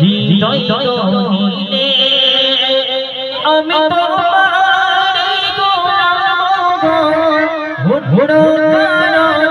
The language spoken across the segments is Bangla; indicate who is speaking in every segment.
Speaker 1: হৃদয় গহীনে আমি তোমারি গোলাম গো ঘুরো কারণা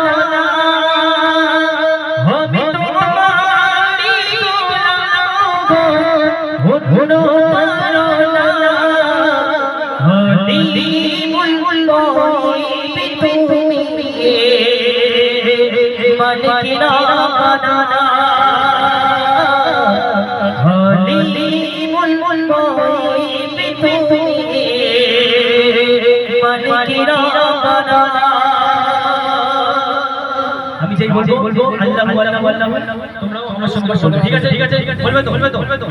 Speaker 1: আমি বলব আল্লাহু আল্লাহু আল্লাহু তোমরাও আমার সঙ্গে বলবে ঠিক আছে ঠিক আছে বলবে তো বলবে তো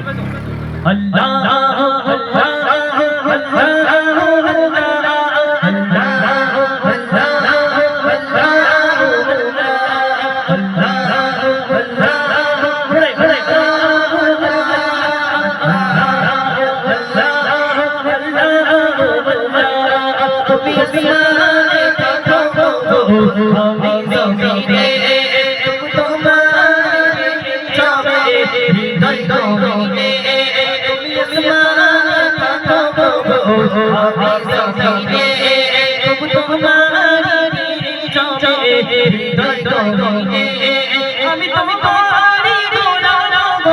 Speaker 1: আল্লাহ আল্লাহ আমি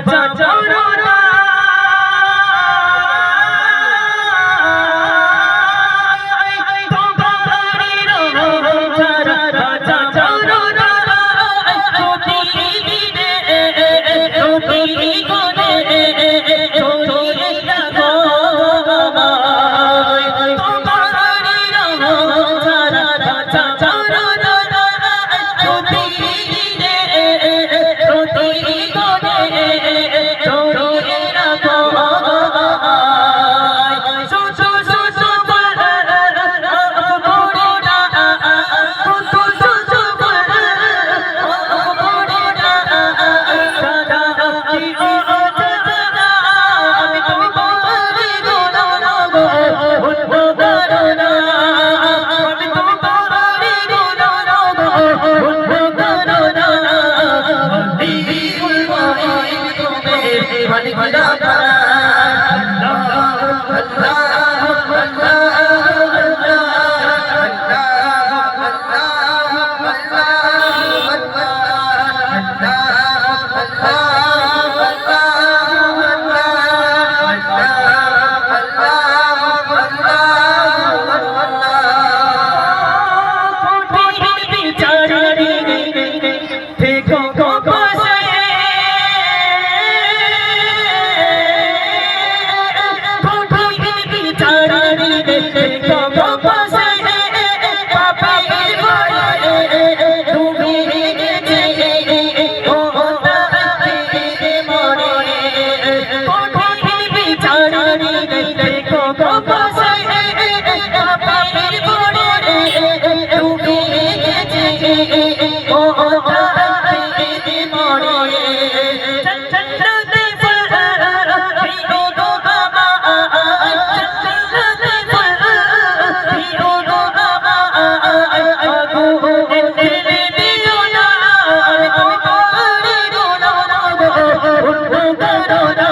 Speaker 1: ta ta ta ta no, no.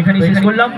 Speaker 2: তো এখানে শেষ করলাম।